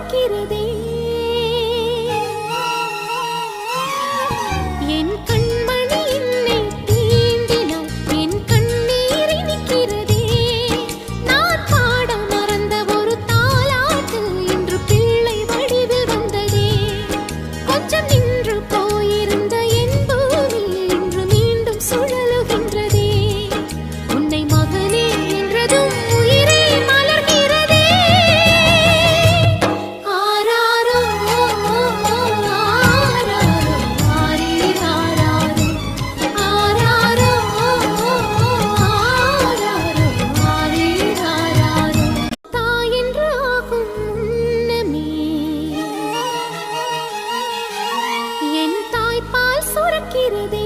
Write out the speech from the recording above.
பார்க்கிறதே இருக்கிறதே